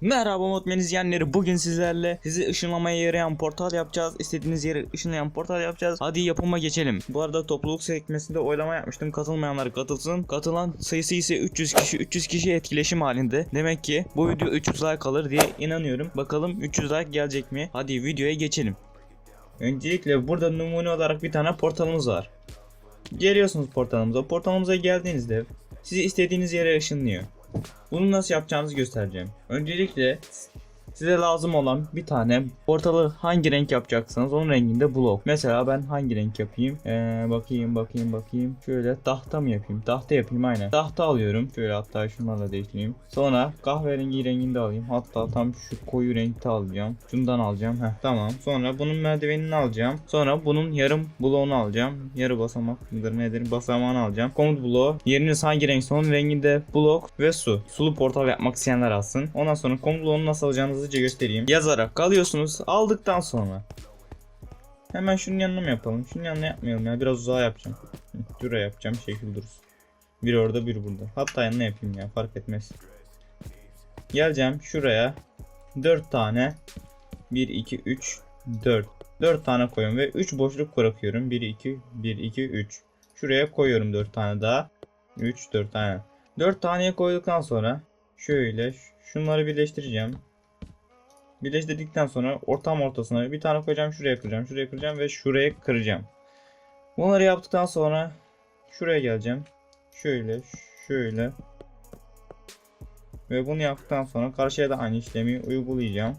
Merhaba Modmen izleyenleri bugün sizlerle sizi ışınlamaya yarayan portal yapacağız. İstediğiniz yere ışınlayan portal yapacağız. Hadi yapıma geçelim. Bu arada topluluk sekmesinde oylama yapmıştım. Katılmayanlar katılsın. Katılan sayısı ise 300 kişi. 300 kişi etkileşim halinde. Demek ki bu video 300 like alır diye inanıyorum. Bakalım 300 like gelecek mi? Hadi videoya geçelim. Öncelikle burada numune olarak bir tane portalımız var. Geliyorsunuz portalımıza. Portalımıza geldiğinizde sizi istediğiniz yere ışınlıyor. Bunu nasıl yapacağınızı göstereceğim. Öncelikle size lazım olan bir tane portalı hangi renk yapacaksanız onun renginde blok. Mesela ben hangi renk yapayım? Ee, bakayım bakayım bakayım. Şöyle tahta mı yapayım? Tahta yapayım aynen. Tahta alıyorum. Şöyle hatta şunlarla değiştireyim. Sonra kahverengi renginde alayım. Hatta tam şu koyu renkte alacağım. Şundan alacağım. Heh, tamam. Sonra bunun merdivenini alacağım. Sonra bunun yarım bloğunu alacağım. Yarı basamak mıdır nedir? Basamağını alacağım. Komut bloğu. Yeriniz hangi renk onun renginde blok ve su. Sulu portal yapmak isteyenler alsın. Ondan sonra komut bloğunu nasıl alacağınızı hızlıca göstereyim. Yazarak kalıyorsunuz. Aldıktan sonra hemen şunun yanına mı yapalım? Şunun yanına yapmayalım ya. Biraz uzağa yapacağım. Şuraya yapacağım şekil dursun. Bir orada bir burada. Hatta yanına yapayım ya fark etmez. Geleceğim şuraya 4 tane 1 2 3 4 4 tane koyuyorum ve 3 boşluk bırakıyorum. 1 2 1 2 3. Şuraya koyuyorum 4 tane daha. 3 4 tane. 4 taneye koyduktan sonra şöyle şunları birleştireceğim. Birleştirdikten sonra ortam ortasına bir tane koyacağım. Şuraya kıracağım. Şuraya kıracağım ve şuraya kıracağım. Bunları yaptıktan sonra şuraya geleceğim. Şöyle, şöyle. Ve bunu yaptıktan sonra karşıya da aynı işlemi uygulayacağım.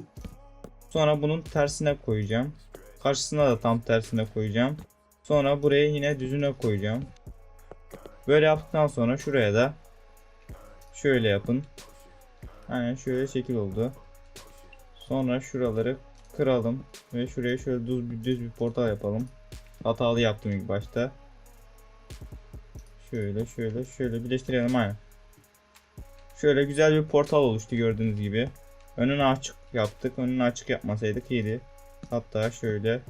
Sonra bunun tersine koyacağım. Karşısına da tam tersine koyacağım. Sonra buraya yine düzüne koyacağım. Böyle yaptıktan sonra şuraya da şöyle yapın. Aynen şöyle şekil oldu. Sonra şuraları kıralım ve şuraya şöyle düz bir, düz bir portal yapalım. Hatalı yaptım ilk başta. Şöyle şöyle şöyle birleştirelim aynen. Şöyle güzel bir portal oluştu gördüğünüz gibi. Önünü açık yaptık. Önünü açık yapmasaydık iyiydi. Hatta şöyle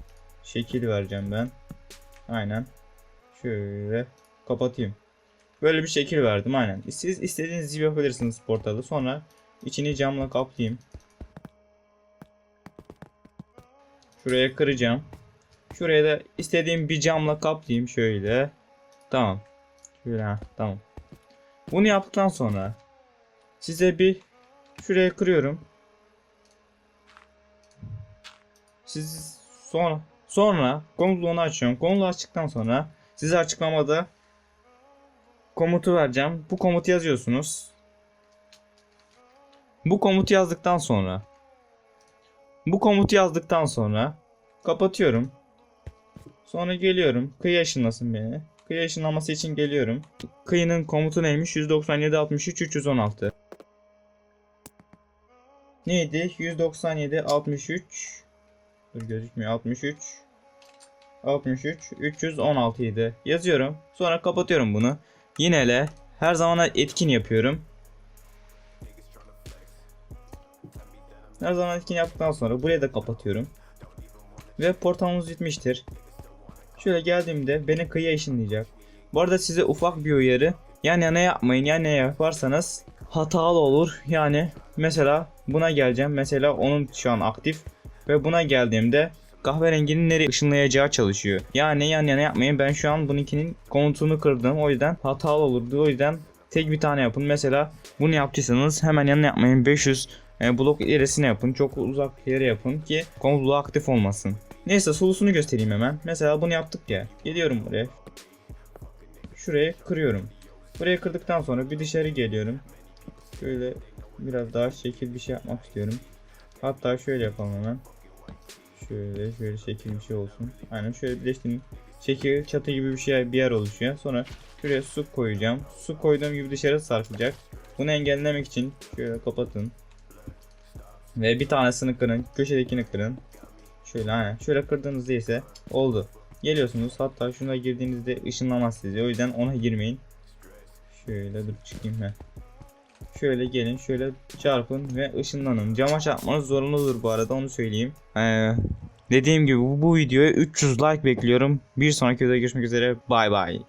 şekil vereceğim ben. Aynen. Şöyle kapatayım. Böyle bir şekil verdim aynen. Siz istediğiniz gibi yapabilirsiniz portalı. Sonra içini camla kaplayayım. Şuraya kıracağım. Şuraya da istediğim bir camla kaplayayım şöyle. Tamam. Şöyle ha, tamam. Bunu yaptıktan sonra size bir şuraya kırıyorum. Siz sonra sonra komutluğunu açıyorum. Komutluğu açtıktan sonra size açıklamada komutu vereceğim. Bu komutu yazıyorsunuz. Bu komutu yazdıktan sonra bu komutu yazdıktan sonra kapatıyorum. Sonra geliyorum. Kıyı ışınlasın beni. Kıyı ışınlaması için geliyorum. Kıyının komutu neymiş? 197 63 316. Neydi? 197 63 Dur gözükmüyor. 63 63 316 idi. Yazıyorum. Sonra kapatıyorum bunu. Yine her zaman etkin yapıyorum. Her zaman etkin yaptıktan sonra burayı da kapatıyorum. Ve portalımız bitmiştir. Şöyle geldiğimde beni kıyıya ışınlayacak. Bu arada size ufak bir uyarı. Yan yana yapmayın. Yan yana yaparsanız hatalı olur. Yani mesela buna geleceğim. Mesela onun şu an aktif. Ve buna geldiğimde kahverenginin nereye ışınlayacağı çalışıyor. Yani yan yana yapmayın. Ben şu an bununkinin komutunu kırdım. O yüzden hatalı olurdu. O yüzden tek bir tane yapın. Mesela bunu yaptıysanız hemen yanına yapmayın. 500 e, blok ilerisine yapın. Çok uzak yere yapın ki komut bloğu aktif olmasın. Neyse sulusunu göstereyim hemen. Mesela bunu yaptık ya. Geliyorum buraya. Şuraya kırıyorum. Buraya kırdıktan sonra bir dışarı geliyorum. Şöyle biraz daha şekil bir şey yapmak istiyorum. Hatta şöyle yapalım hemen. Şöyle şöyle şekil bir şey olsun. Aynen şöyle birleştireyim. Şekil çatı gibi bir şey bir yer oluşuyor. Sonra şuraya su koyacağım. Su koyduğum gibi dışarı sarkacak. Bunu engellemek için şöyle kapatın. Ve bir tanesini kırın. Köşedekini kırın. Şöyle aynen. Şöyle kırdığınızda ise oldu. Geliyorsunuz. Hatta şuna girdiğinizde ışınlamaz sizi. O yüzden ona girmeyin. Şöyle dur çıkayım ben. Şöyle gelin şöyle çarpın ve ışınlanın. Cama çarpmanız zorunludur bu arada onu söyleyeyim. Ee, dediğim gibi bu, bu videoya 300 like bekliyorum. Bir sonraki videoda görüşmek üzere. Bay bay.